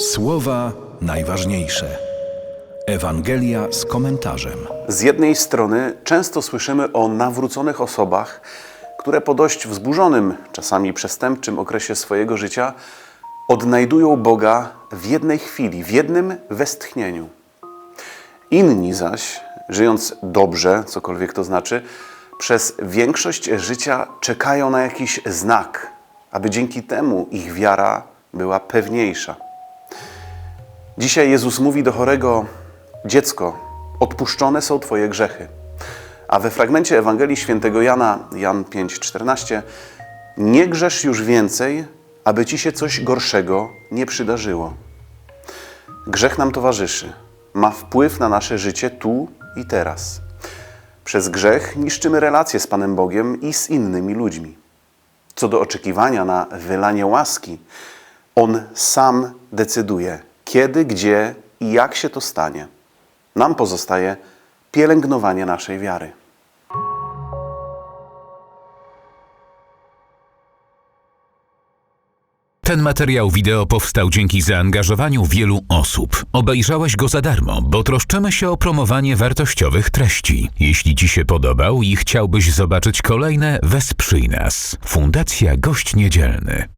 Słowa najważniejsze. Ewangelia z komentarzem. Z jednej strony często słyszymy o nawróconych osobach, które po dość wzburzonym, czasami przestępczym okresie swojego życia odnajdują Boga w jednej chwili, w jednym westchnieniu. Inni zaś, żyjąc dobrze, cokolwiek to znaczy, przez większość życia czekają na jakiś znak, aby dzięki temu ich wiara była pewniejsza. Dzisiaj Jezus mówi do chorego: Dziecko, odpuszczone są Twoje grzechy. A we fragmencie Ewangelii świętego Jana, Jan 5,14, nie grzesz już więcej, aby ci się coś gorszego nie przydarzyło. Grzech nam towarzyszy, ma wpływ na nasze życie tu i teraz. Przez grzech niszczymy relacje z Panem Bogiem i z innymi ludźmi. Co do oczekiwania na wylanie łaski, On sam decyduje, kiedy, gdzie i jak się to stanie. Nam pozostaje pielęgnowanie naszej wiary. Ten materiał wideo powstał dzięki zaangażowaniu wielu osób. Obejrzałeś go za darmo, bo troszczymy się o promowanie wartościowych treści. Jeśli Ci się podobał i chciałbyś zobaczyć kolejne, wesprzyj nas. Fundacja Gość Niedzielny.